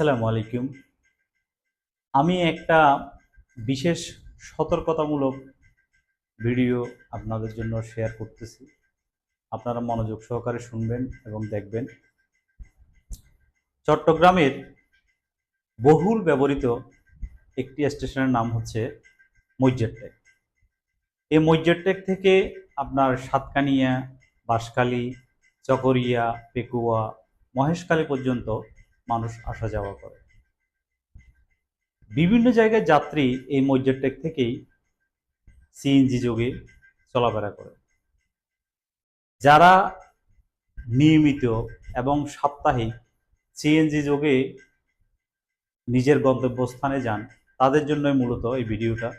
আসসালামু আলাইকুম। আমি একটা বিশেষ সতর্কতামূলক ভিডিও আপনাদের জন্য শেয়ার করতেছি। আপনারা মনোযোগ সহকারে শুনবেন এবং দেখবেন। চট্টগ্রামের বহুল ব্যবহৃত একটি স্টেশনের নাম হচ্ছে মৈজেরটেক এই মৈজেরটেক থেকে আপনার সাতকানিয়া, বাঁশখালী, চকরিয়া, পেকুয়া, মহেশখালী পর্যন্ত মানুষ আসা যাওয়া করে। বিভিন্ন জায়গায় যাত্রী এই মৈজেরটেক থেকেই সিএনজি যোগে চলাফেরা করে। যারা নিয়মিত এবং সাপ্তাহিক সিএনজি যোগে নিজের গন্তব্যস্থানে যান, তাদের জন্যই মূলত এই ভিডিওটা।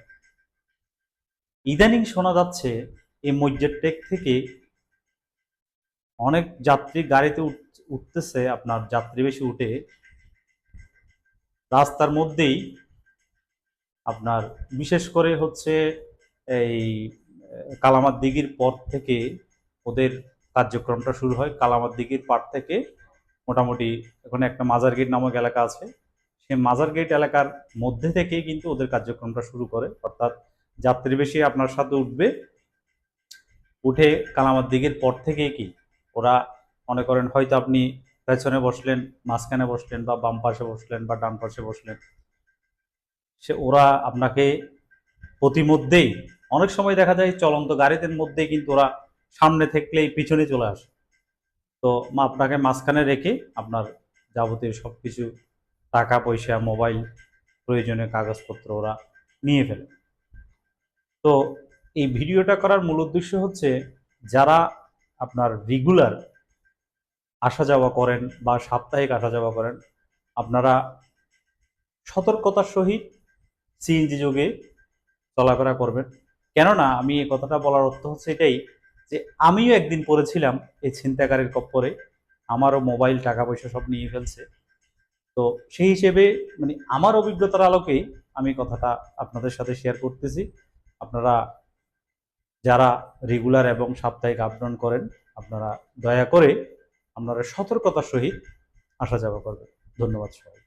ইদানিং শোনা যাচ্ছে এই মৈজেরটেক থেকে অনেক যাত্রী গাড়িতে উঠতেছে, আপনার যাত্রী বেশি উঠে রাস্তার মধ্যেই আপনার বিশেষ করে হচ্ছে এই কালামার দিঘির পর থেকে ওদের কার্যক্রমটা শুরু হয়। কালামার দিঘির পার থেকে মোটামুটি ওখানে একটা মাজার গেট নামক এলাকা আছে। সেই মাজার গেট এলাকার মধ্যে থেকেই কিন্তু ওদের কার্যক্রমটা শুরু করে। অর্থাৎ যাত্রী বেশি আপনার সাথে উঠবে। উঠে কালামার দিঘির পর থেকেই কি ওরা মনে করেন হয়তো আপনি পেছনে বসলেন, মাঝখানে বসলেন বা বাম পাশে বসলেন বা ডান পাশে বসলেন। সে ওরা আপনাকে প্রতিমধ্যেই অনেক সময় দেখা যায় চলন্ত গাড়িদের মধ্যেই কিন্তু ওরা সামনে থাকলেই পিছনে চলে আসে। তো আপনাকে মাঝখানে রেখে আপনার যাবতীয় সব কিছু টাকা পয়সা, মোবাইল, প্রয়োজনীয় কাগজপত্র ওরা নিয়ে ফেলে। তো এই ভিডিওটা করার মূল উদ্দেশ্য হচ্ছে যারা আপনার রেগুলার আসা যাওয়া করেন বা সাপ্তাহিক আসা যাওয়া করেন, আপনারা সতর্কতার সহিত সিএনজি যোগে চলাফেরা করবেন। কেননা আমি এই কথাটা বলার অর্থ হচ্ছে এটাই যে আমিও একদিন পড়েছিলাম এই ছিনতাকারের কপ্পরে, আমারও মোবাইল টাকা পয়সা সব নিয়ে ফেলছে। তো সেই হিসেবে মানে আমার অভিজ্ঞতার আলোকেই আমি কথাটা আপনাদের সাথে শেয়ার করতেছি। আপনারা যারা রেগুলার এবং সাপ্তাহিক আপডাউন করেন, আপনারা দয়া করে আপনারা সতর্কতার সহিত আসা যাওয়া করবে ধন্যবাদ সবাই